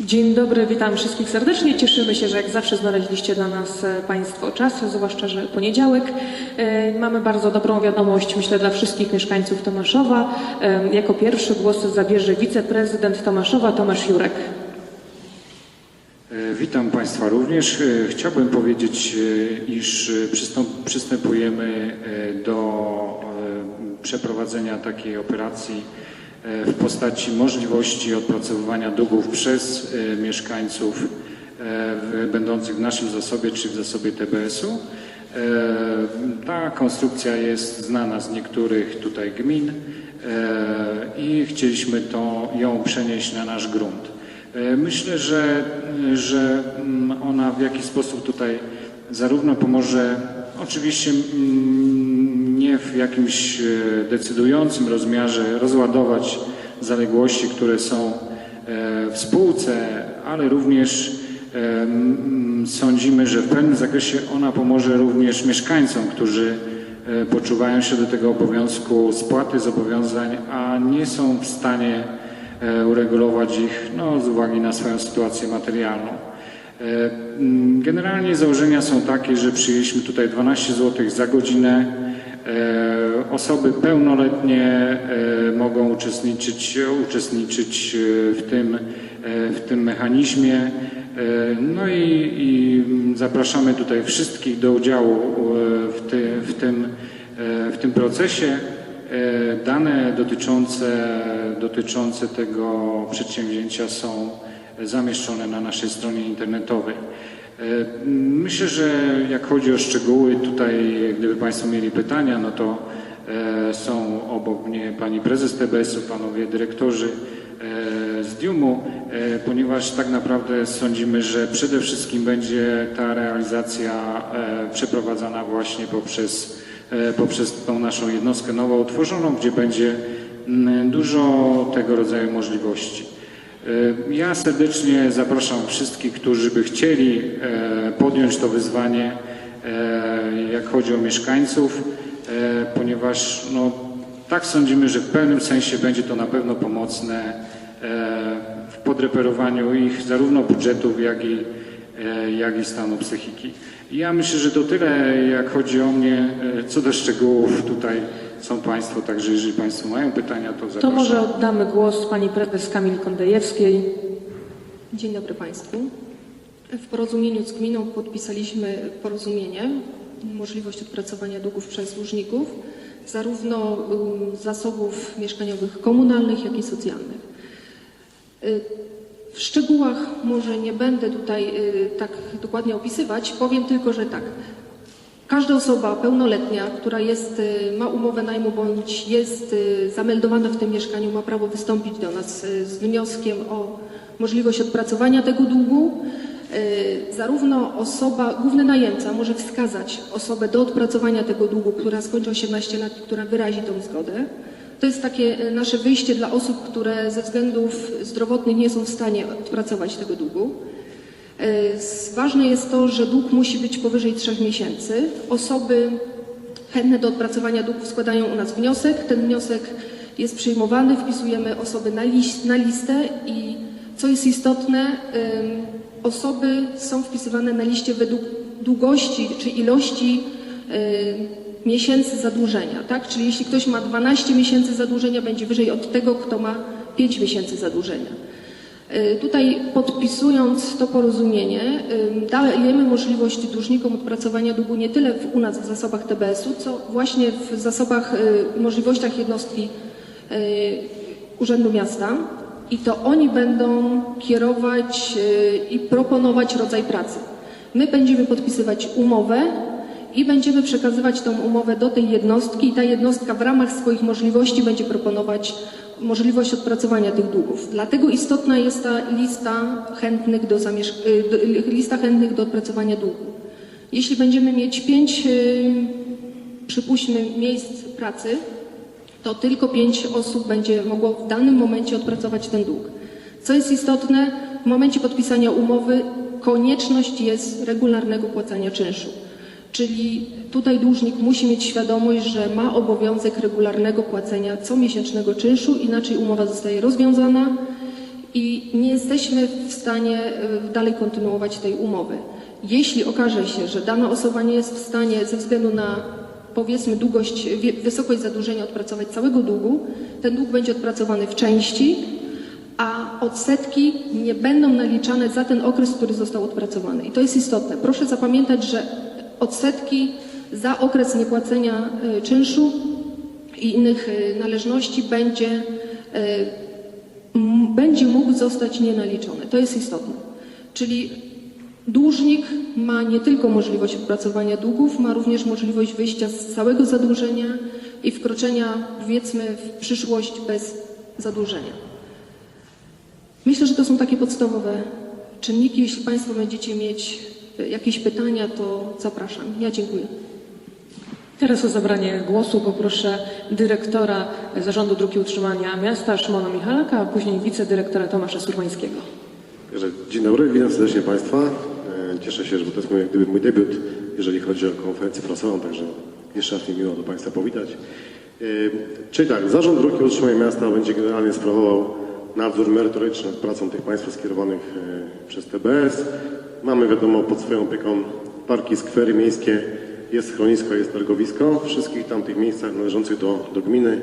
Dzień dobry, witam wszystkich serdecznie. Cieszymy się, że jak zawsze znaleźliście dla nas e, Państwo czas, zwłaszcza, że poniedziałek. E, Mamy bardzo dobrą wiadomość, myślę, dla wszystkich mieszkańców Tomaszowa. E, Jako pierwszy głos zabierze wiceprezydent Tomaszowa, Tomasz Jurek. Witam Państwa również. Chciałbym powiedzieć, iż przystępujemy do przeprowadzenia takiej operacji w postaci możliwości odpracowywania długów przez e, mieszkańców e, będących w naszym zasobie czy w zasobie TBS-u. E, Ta konstrukcja jest znana z niektórych tutaj gmin i chcieliśmy to, ją przenieść na nasz grunt. Myślę, że, że mm, ona w jakiś sposób tutaj zarówno pomoże, oczywiście w jakimś e, decydującym rozmiarze rozładować zaległości, które są e, w spółce, ale również e, sądzimy, że w pewnym zakresie ona pomoże również mieszkańcom, którzy poczuwają się do tego obowiązku spłaty zobowiązań, a nie są w stanie uregulować ich no, z uwagi na swoją sytuację materialną. Generalnie założenia są takie, że przyjęliśmy tutaj 12 zł za godzinę. E, Osoby pełnoletnie e, mogą uczestniczyć, uczestniczyć e, w tym, w tym mechanizmie. No i, i zapraszamy tutaj wszystkich do udziału w, ty, w, tym, w tym procesie. Dane dotyczące, dotyczące tego przedsięwzięcia są zamieszczone na naszej stronie internetowej. E, Myślę, że jak chodzi o szczegóły, tutaj gdyby Państwo mieli pytania, no to e, są obok mnie Pani Prezes TBS-u, Panowie Dyrektorzy e, z Diumu, ponieważ tak naprawdę sądzimy, że przede wszystkim będzie ta realizacja przeprowadzana właśnie poprzez, poprzez tą naszą jednostkę nowo utworzoną, gdzie będzie mm, dużo tego rodzaju możliwości. E, Ja serdecznie zapraszam wszystkich, którzy by chcieli e, podjąć to wyzwanie, e, jak chodzi o mieszkańców, ponieważ no, tak sądzimy, że w pewnym sensie będzie to na pewno pomocne w podreperowaniu ich zarówno budżetów, jak i, jak i stanu psychiki. Ja myślę, że to tyle, jak chodzi o mnie. Co do szczegółów tutaj są Państwo, także jeżeli Państwo mają pytania, to To zapraszam. może oddamy głos Pani Prezes Kamil Kondejewskiej. Dzień dobry Państwu. W porozumieniu z gminą podpisaliśmy porozumienie, możliwość odpracowania długów przez dłużników, zarówno um, zasobów mieszkaniowych komunalnych, jak i socjalnych. Y, W szczegółach może nie będę tutaj y, tak dokładnie opisywać, powiem tylko, że tak. Każda osoba pełnoletnia, która jest, y, ma umowę najmu bądź jest y, zameldowana w tym mieszkaniu, ma prawo wystąpić do nas y, z wnioskiem o możliwość odpracowania tego długu. Zarówno osoba, główny najemca może wskazać osobę do odpracowania tego długu, która skończy 18 lat i która wyrazi tą zgodę. To jest takie nasze wyjście dla osób, które ze względów zdrowotnych nie są w stanie odpracować tego długu. S- Ważne jest to, że dług musi być powyżej 3 miesięcy. Osoby chętne do odpracowania długów składają u nas wniosek. Ten wniosek jest przyjmowany, wpisujemy osoby na, liś, na listę i co jest istotne, ym, osoby są wpisywane na liście według długości czy ilości ym, miesięcy zadłużenia. Tak? Czyli jeśli ktoś ma 12 miesięcy zadłużenia, będzie wyżej od tego, kto ma 5 miesięcy zadłużenia. Y, Tutaj podpisując to porozumienie, dajemy możliwość dłużnikom odpracowania długu nie tyle w, u nas w zasobach TBS-u, co właśnie w zasobach, y, możliwościach jednostki y, Urzędu Miasta. I to oni będą kierować i proponować rodzaj pracy. My będziemy podpisywać umowę i będziemy przekazywać tą umowę do tej jednostki i ta jednostka w ramach swoich możliwości będzie proponować możliwość odpracowania tych długów. Dlatego istotna jest ta lista chętnych do, y, do, lista chętnych do odpracowania długu. Jeśli będziemy mieć pięć, y, przypuśćmy, miejsc pracy, to tylko pięć osób będzie mogło w danym momencie odpracować ten dług. Co jest istotne, w momencie podpisania umowy konieczność jest regularnego płacenia czynszu. Czyli tutaj dłużnik musi mieć świadomość, że ma obowiązek regularnego płacenia comiesięcznego czynszu, inaczej umowa zostaje rozwiązana i nie jesteśmy w stanie y, dalej kontynuować tej umowy. Jeśli okaże się, że dana osoba nie jest w stanie ze względu na powiedzmy długość, wysokość zadłużenia odpracować całego długu, ten dług będzie odpracowany w części, a odsetki nie będą naliczane za ten okres, który został odpracowany. I to jest istotne. Proszę zapamiętać, że odsetki za okres niepłacenia y, czynszu i innych y, należności będzie, m- będzie mógł zostać nienaliczony. To jest istotne. Czyli dłużnik ma nie tylko możliwość odpracowania długów, ma również możliwość wyjścia z całego zadłużenia i wkroczenia, powiedzmy, w przyszłość bez zadłużenia. Myślę, że to są takie podstawowe czynniki. Jeśli Państwo będziecie mieć jakieś pytania, to zapraszam. Ja dziękuję. Teraz o zabranie głosu poproszę dyrektora Zarządu Dróg i Utrzymania Miasta Szymona Michalaka, a później wicedyrektora Tomasza Surmańskiego. Dzień dobry, witam serdecznie Państwa. E, Cieszę się, że to jest mój, gdyby mój debiut, jeżeli chodzi o konferencję prasową, także jeszcze raz mi miło do Państwa powitać. E, Czyli tak, Zarząd Dróg i Utrzymania Miasta będzie generalnie sprawował nadzór merytoryczny nad pracą tych państwa skierowanych e, przez TBS. Mamy wiadomo pod swoją opieką parki, skwery miejskie, jest schronisko, jest targowisko. W wszystkich tamtych miejscach należących do, do gminy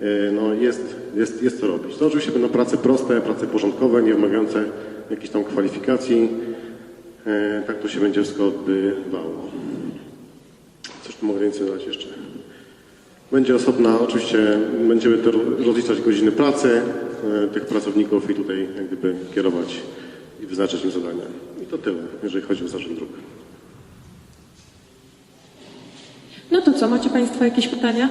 e, no jest, jest, jest co robić. To oczywiście będą prace proste, prace porządkowe, nie wymagające jakichś tam kwalifikacji. E, Tak to się będzie wszystko odbywało. Coś tu mogę więcej dodać jeszcze? Będzie osobna, oczywiście będziemy to rozliczać godziny pracy e, tych pracowników i tutaj jak gdyby kierować i wyznaczać im zadania. I to tyle, jeżeli chodzi o zarząd dróg. No to co, macie Państwo jakieś pytania?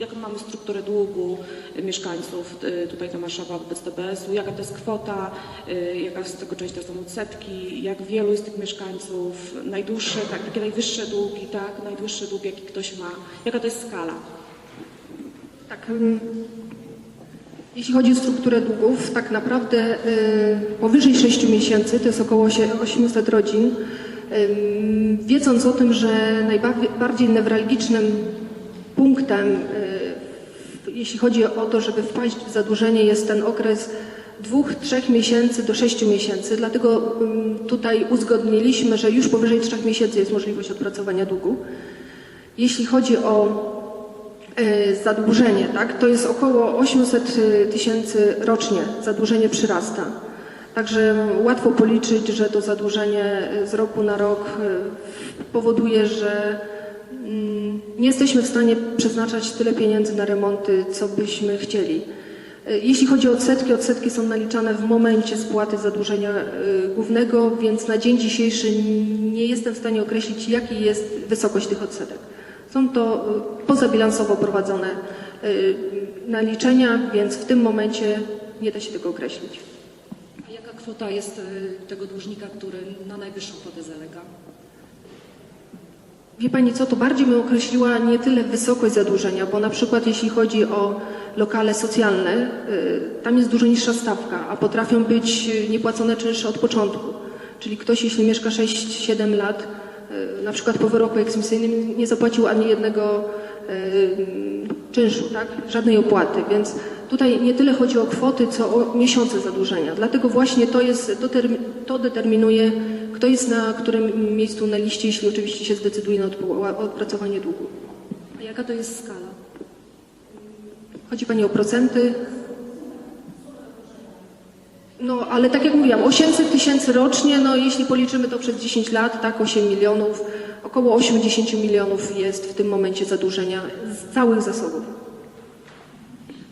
Jaką mamy strukturę długu y, mieszkańców y, tutaj Tomaszowa wobec TBS-u? Jaka to jest kwota? y, Jaka z tego część to są odsetki? Jak wielu jest tych mieszkańców? Najdłuższe, tak, takie najwyższe długi, tak? Najdłuższy dług, jaki ktoś ma. Jaka to jest skala? Tak. Jeśli chodzi o strukturę długów, tak naprawdę y, powyżej 6 miesięcy, to jest około osie- 800 rodzin, wiedząc o tym, że najbardziej newralgicznym punktem, y, jeśli chodzi o to, żeby wpaść w zadłużenie, jest ten okres dwóch, trzech miesięcy do sześciu miesięcy. Dlatego tutaj uzgodniliśmy, że już powyżej trzech miesięcy jest możliwość odpracowania długu. Jeśli chodzi o zadłużenie, tak, to jest około 800 tysięcy rocznie zadłużenie przyrasta. Także łatwo policzyć, że to zadłużenie e, z roku na rok e, powoduje, że mm, nie jesteśmy w stanie przeznaczać tyle pieniędzy na remonty, co byśmy chcieli. E, Jeśli chodzi o odsetki, odsetki są naliczane w momencie spłaty zadłużenia e, głównego, więc na dzień dzisiejszy nie jestem w stanie określić, jaki jest wysokość tych odsetek. Są to y, pozabilansowo prowadzone y, naliczenia, więc w tym momencie nie da się tego określić. A jaka kwota jest y, tego dłużnika, który na najwyższą kwotę zalega? Wie Pani co, to bardziej bym określiła nie tyle wysokość zadłużenia, bo na przykład jeśli chodzi o lokale socjalne, tam jest dużo niższa stawka, a potrafią być niepłacone czynsze od początku. Czyli ktoś, jeśli mieszka 6-7 lat, na przykład po wyroku eksmisyjnym nie zapłacił ani jednego y, czynszu, tak? żadnej opłaty, więc tutaj nie tyle chodzi o kwoty, co o miesiące zadłużenia. Dlatego właśnie to, jest, to, termi, to determinuje, kto jest na którym miejscu na liście, jeśli oczywiście się zdecyduje na odpracowanie długu. A jaka to jest skala? Chodzi Pani o procenty? No, ale tak jak mówiłam, 800 tysięcy rocznie, no jeśli policzymy to przez 10 lat, tak, 8 milionów, około 80 milionów jest w tym momencie zadłużenia z całych zasobów.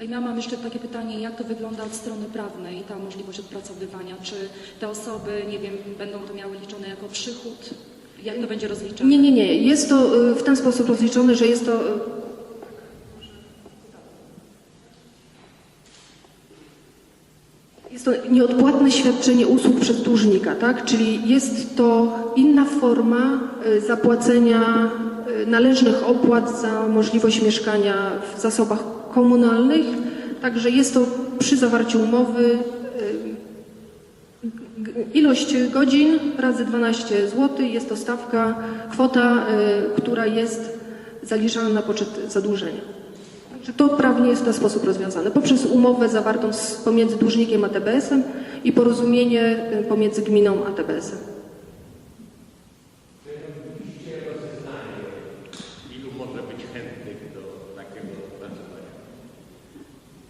A ja mam jeszcze takie pytanie, jak to wygląda od strony prawnej, ta możliwość odpracowywania? Czy te osoby, nie wiem, będą to miały liczone jako przychód? Jak to będzie rozliczane? Nie, nie, nie. Jest to y, w ten sposób rozliczone, że jest to. Jest to nieodpłatne świadczenie usług przez dłużnika, tak? Czyli jest to inna forma y, zapłacenia y, należnych opłat za możliwość mieszkania w zasobach komunalnych. Także jest to przy zawarciu umowy y, Ilość godzin razy 12 zł jest to stawka, kwota, która jest zaliczana na poczet zadłużenia. Że to prawnie jest w ten sposób rozwiązane. Poprzez umowę zawartą z, pomiędzy dłużnikiem a TBS-em i porozumienie y, pomiędzy gminą a TBS-em. Ilu może być chętnych do takiego pracowania?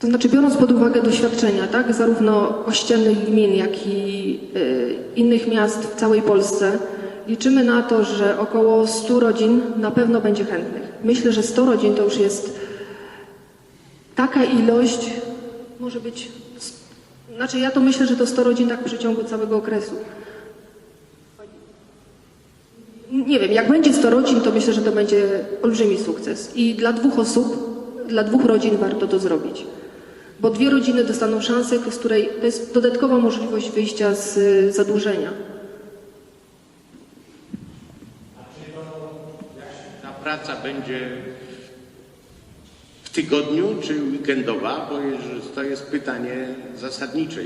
To znaczy, biorąc pod uwagę doświadczenia, tak, zarówno ościennych gmin, jak i y, innych miast w całej Polsce, liczymy na to, że około 100 rodzin na pewno będzie chętnych. Myślę, że 100 rodzin to już jest taka ilość, może być. Znaczy, ja to myślę, że to 100 rodzin tak w przeciągu całego okresu. Nie wiem, jak będzie 100 rodzin, to myślę, że to będzie olbrzymi sukces. I dla dwóch osób, dla dwóch rodzin warto to zrobić. Bo dwie rodziny dostaną szansę, z której to jest dodatkowa możliwość wyjścia z y, zadłużenia. Ta praca będzie tygodniu czy weekendowa? Bo to jest pytanie zasadnicze.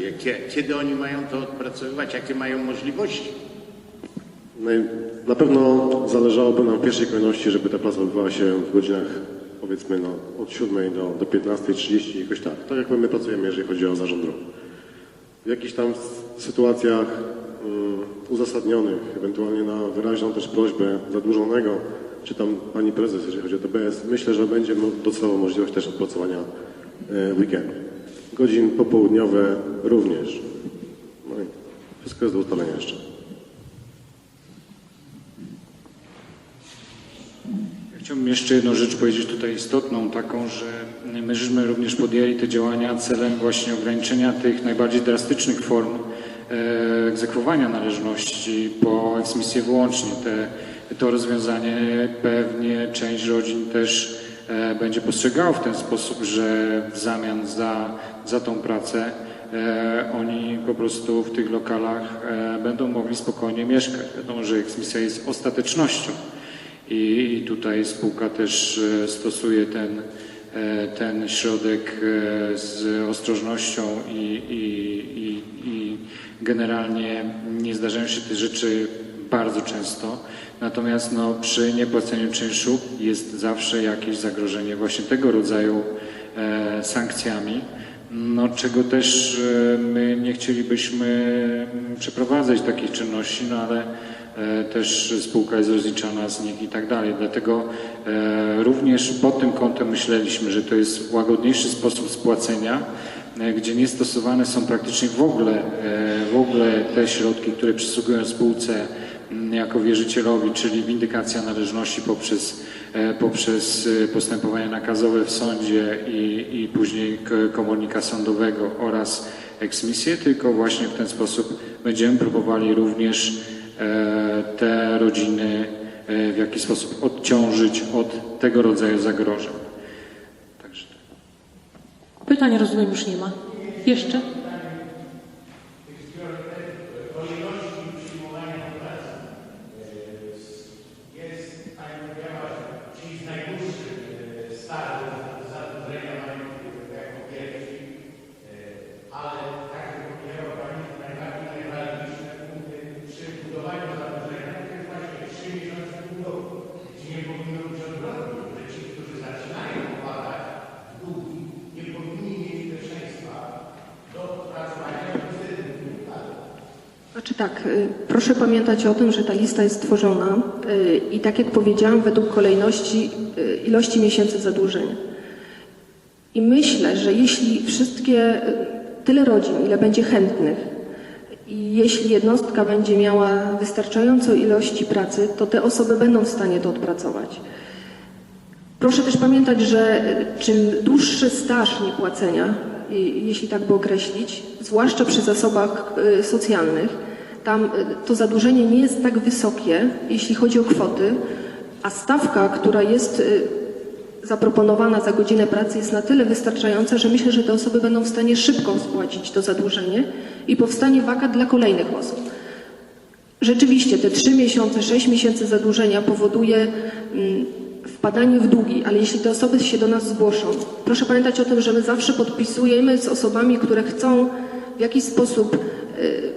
Kiedy oni mają to odpracowywać? Jakie mają możliwości? Na pewno zależałoby nam w pierwszej kolejności, żeby ta praca odbywała się w godzinach powiedzmy no, od 7 do, do 15.30, jakoś tak. Tak jak my pracujemy, jeżeli chodzi o zarząd ruchu. W jakichś tam sytuacjach mm, uzasadnionych, ewentualnie na wyraźną też prośbę zadłużonego, czy tam pani prezes, jeżeli chodzi o TBS, myślę, że będzie docelowa możliwość też odpracowania e, weekendu. Godzin popołudniowe również. No i wszystko jest do ustalenia jeszcze. Chciałbym jeszcze jedną rzecz powiedzieć tutaj istotną, taką, że my żeśmy również podjęli te działania celem właśnie ograniczenia tych najbardziej drastycznych form e, egzekwowania należności po eksmisję wyłącznie. Te, to rozwiązanie pewnie część rodzin też e, będzie postrzegało w ten sposób, że w zamian za, za tą pracę e, oni po prostu w tych lokalach e, będą mogli spokojnie mieszkać. Wiadomo, że eksmisja jest ostatecznością. I tutaj spółka też stosuje ten, ten środek z ostrożnością i, i, i, i generalnie nie zdarzają się te rzeczy bardzo często. Natomiast no, przy niepłaceniu czynszu jest zawsze jakieś zagrożenie właśnie tego rodzaju e, sankcjami. No, czego też e, my nie chcielibyśmy mm, przeprowadzać takich czynności, no ale e, też spółka jest rozliczana z nich i tak dalej. Dlatego e, również pod tym kątem myśleliśmy, że to jest łagodniejszy sposób spłacenia, e, gdzie nie stosowane są praktycznie w ogóle, e, w ogóle te środki, które przysługują spółce jako wierzycielowi, czyli windykacja należności poprzez, e, poprzez e, postępowanie nakazowe w sądzie i, i później komornika sądowego oraz eksmisję, tylko właśnie w ten sposób będziemy próbowali również e, te rodziny w jakiś sposób odciążyć od tego rodzaju zagrożeń. Także tak. Pytań rozumiem już nie ma. Jeszcze? Znaczy tak, y, proszę pamiętać o tym, że ta lista jest tworzona y, i tak jak powiedziałam, według kolejności y, ilości miesięcy zadłużenia. I myślę, że jeśli wszystkie, tyle rodzin, ile będzie chętnych i jeśli jednostka będzie miała wystarczająco ilości pracy, to te osoby będą w stanie to odpracować. Proszę też pamiętać, że czym dłuższy staż niepłacenia, jeśli tak by określić, zwłaszcza przy zasobach socjalnych, tam y, to zadłużenie nie jest tak wysokie, jeśli chodzi o kwoty, a stawka, która jest y, zaproponowana za godzinę pracy jest na tyle wystarczająca, że myślę, że te osoby będą w stanie szybko spłacić to zadłużenie i powstanie wakat dla kolejnych osób. Rzeczywiście te 3 miesiące, 6 miesięcy zadłużenia powoduje mm, wpadanie w długi, ale jeśli te osoby się do nas zgłoszą, proszę pamiętać o tym, że my zawsze podpisujemy z osobami, które chcą w jakiś sposób y,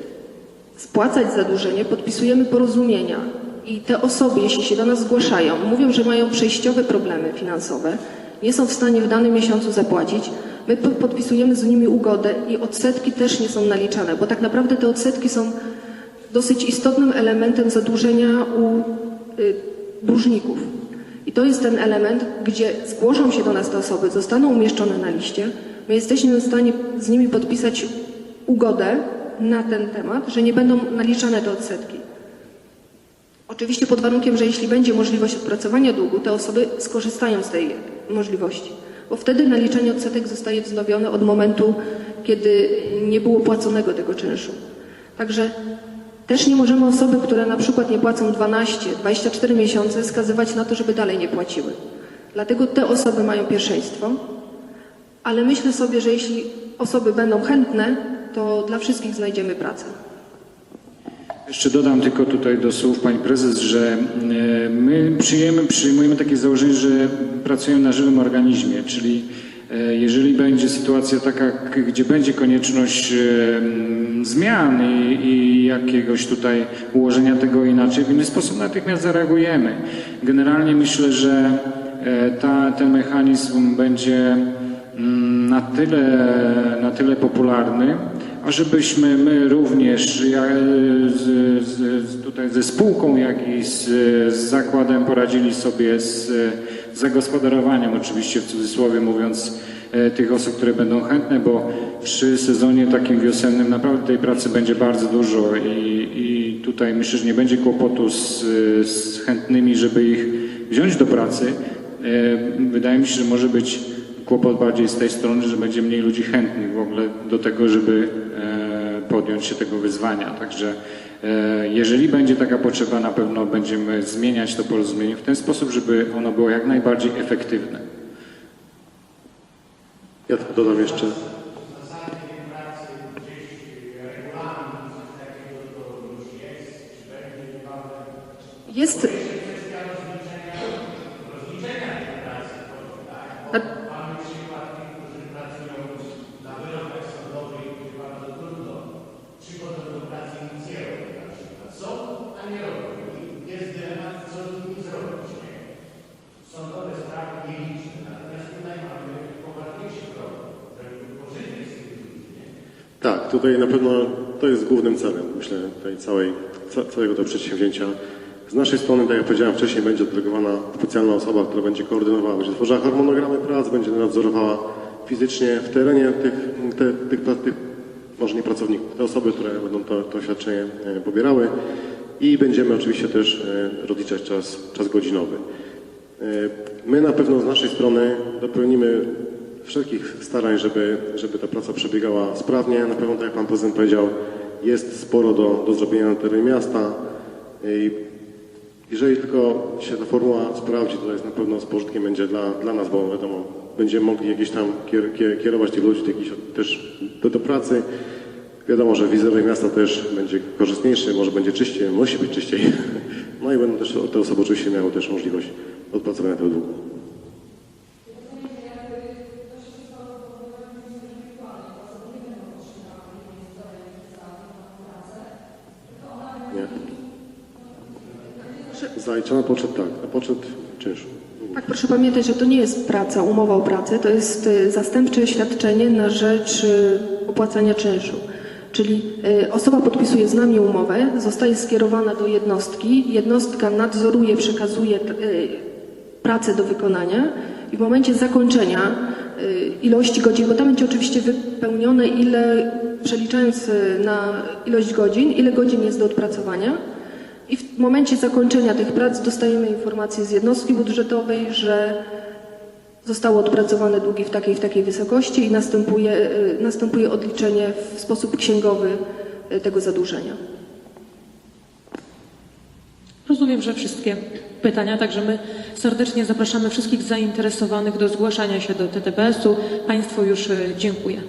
spłacać zadłużenie, podpisujemy porozumienia. I te osoby, jeśli się do nas zgłaszają, mówią, że mają przejściowe problemy finansowe nie są w stanie w danym miesiącu zapłacić, my po- podpisujemy z nimi ugodę i odsetki też nie są naliczane, bo tak naprawdę te odsetki są dosyć istotnym elementem zadłużenia u y, dłużników. I to jest ten element, gdzie zgłoszą się do nas te osoby, zostaną umieszczone na liście. My jesteśmy w stanie z nimi podpisać ugodę na ten temat, że nie będą naliczane te odsetki. Oczywiście pod warunkiem, że jeśli będzie możliwość odpracowania długu, te osoby skorzystają z tej możliwości, bo wtedy naliczenie odsetek zostaje wznowione od momentu, kiedy nie było płaconego tego czynszu. Także też nie możemy osoby, które na przykład nie płacą 12, 24 miesiące, skazywać na to, żeby dalej nie płaciły. Dlatego te osoby mają pierwszeństwo, ale myślę sobie, że jeśli osoby będą chętne, to dla wszystkich znajdziemy pracę. Jeszcze dodam tylko tutaj do słów pani prezes, że e, my przyjmujemy, przyjmujemy takie założenie, że pracujemy na żywym organizmie, czyli e, jeżeli będzie sytuacja taka, gdzie będzie konieczność e, zmian i, i jakiegoś tutaj ułożenia tego inaczej, w inny sposób natychmiast zareagujemy. Generalnie myślę, że ta, ten mechanizm będzie mm, na tyle, na tyle popularny, żebyśmy my również ja, z, z, tutaj ze spółką, jak i z, z zakładem poradzili sobie z zagospodarowaniem, oczywiście w cudzysłowie mówiąc, e, tych osób, które będą chętne, bo przy sezonie takim wiosennym naprawdę tej pracy będzie bardzo dużo i, i tutaj myślę, że nie będzie kłopotu z, z chętnymi, żeby ich wziąć do pracy. E, Wydaje mi się, że może być kłopot bardziej z tej strony, że będzie mniej ludzi chętnych w ogóle do tego, żeby e, podjąć się tego wyzwania. Także e, jeżeli będzie taka potrzeba, na pewno będziemy zmieniać to porozumienie w ten sposób, żeby ono było jak najbardziej efektywne. Ja dodam jeszcze. Jest. A- Tutaj na pewno to jest głównym celem, myślę, tej całej, ca, całego tego przedsięwzięcia. Z naszej strony, tak jak powiedziałem wcześniej, będzie delegowana specjalna osoba, która będzie koordynowała, będzie tworzyła harmonogramy prac, będzie nadzorowała fizycznie w terenie tych, te, tych, tych, tych może nie pracowników, te osoby, które będą to, to świadczenie e, pobierały i będziemy oczywiście też e, rozliczać czas, czas godzinowy. E, My na pewno z naszej strony dopełnimy wszelkich starań, żeby, żeby ta praca przebiegała sprawnie. Na pewno, tak jak Pan Prezydent powiedział, jest sporo do, do zrobienia na terenie miasta. I jeżeli tylko się ta formuła sprawdzi, to jest na pewno z pożytkiem będzie dla, dla nas, bo wiadomo, będziemy mogli jakieś tam kier, kier, kierować tych ludzi do jakiejś, też do, do pracy. Wiadomo, że wizerunek miasta też będzie korzystniejszy, może będzie czyściej, musi być czyściej. No i będą też te osoby oczywiście miały też możliwość odpracowania tego długu. Zaliczona na poczet tak, poczet czynszu. Tak, proszę pamiętać, że to nie jest praca, umowa o pracę, to jest y, zastępcze świadczenie na rzecz y, opłacania czynszu. Czyli y, osoba podpisuje z nami umowę, zostaje skierowana do jednostki, jednostka nadzoruje, przekazuje pracę do wykonania i w momencie zakończenia ilości godzin, bo tam będzie oczywiście wypełnione ile, przeliczając na ilość godzin, ile godzin jest do odpracowania, i w momencie zakończenia tych prac dostajemy informację z jednostki budżetowej, że zostało odpracowane długi w takiej w takiej wysokości i następuje, y, następuje odliczenie w sposób księgowy y, tego zadłużenia. Rozumiem, że wszystkie pytania, także my serdecznie zapraszamy wszystkich zainteresowanych do zgłaszania się do TTPS-u. Państwu już e, dziękuję.